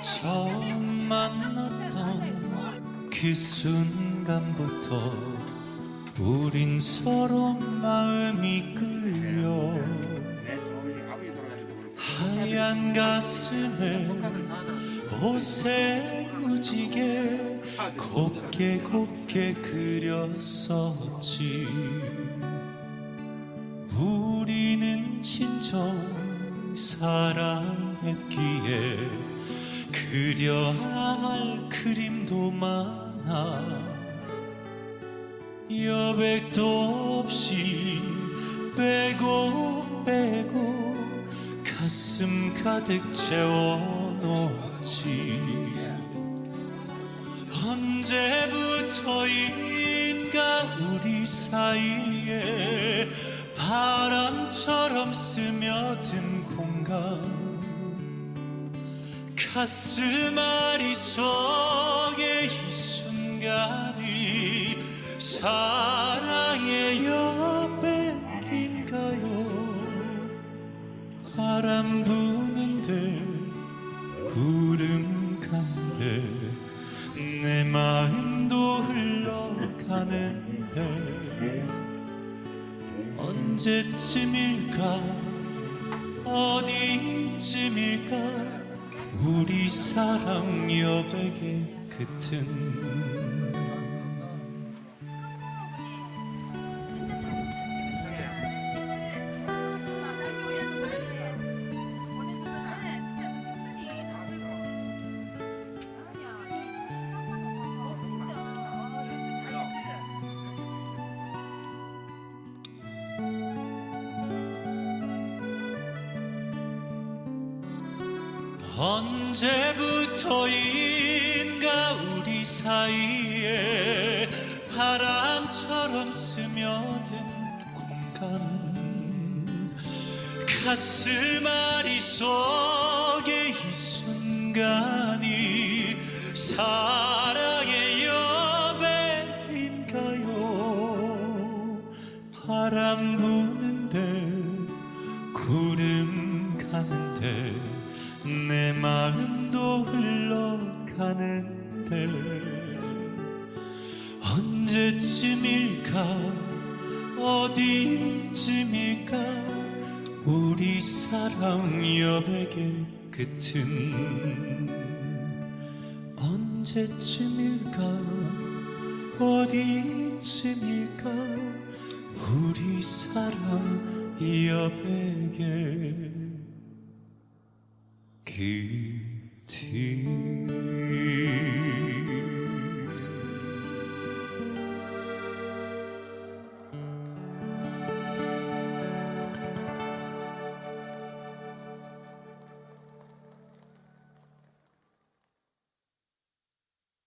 처음 만났던 그 순간부터 우린 서로 마음이 끌려 하얀 가슴에 옷에 무지개 곱게 곱게 그렸었지. 우리는 진정 사랑했기에 그려야 할 그림도 많아 여백도 없이 빼고 빼고 가슴 가득 채워놓지. 언제부터인가 우리 사이에 바람처럼 스며든 공간. 가슴 아리속에 이 순간이 사랑의 여백인가요? 바람 부는데 구름 간데 내 마음도 흘러가는데 언제쯤일까? 어디쯤일까? 우리 사랑 여백의 끝은 언제부터인가 우리 사이에 바람처럼 스며든 공간. 가슴 아리속에 이 순간이 사랑의 여백인가요? 바람 부는데 마음도 흘러가는데 언제쯤일까? 어디쯤일까? 우리 사랑 여백의 끝은 언제쯤일까? 어디쯤일까? 우리 사랑 여백의 끝 은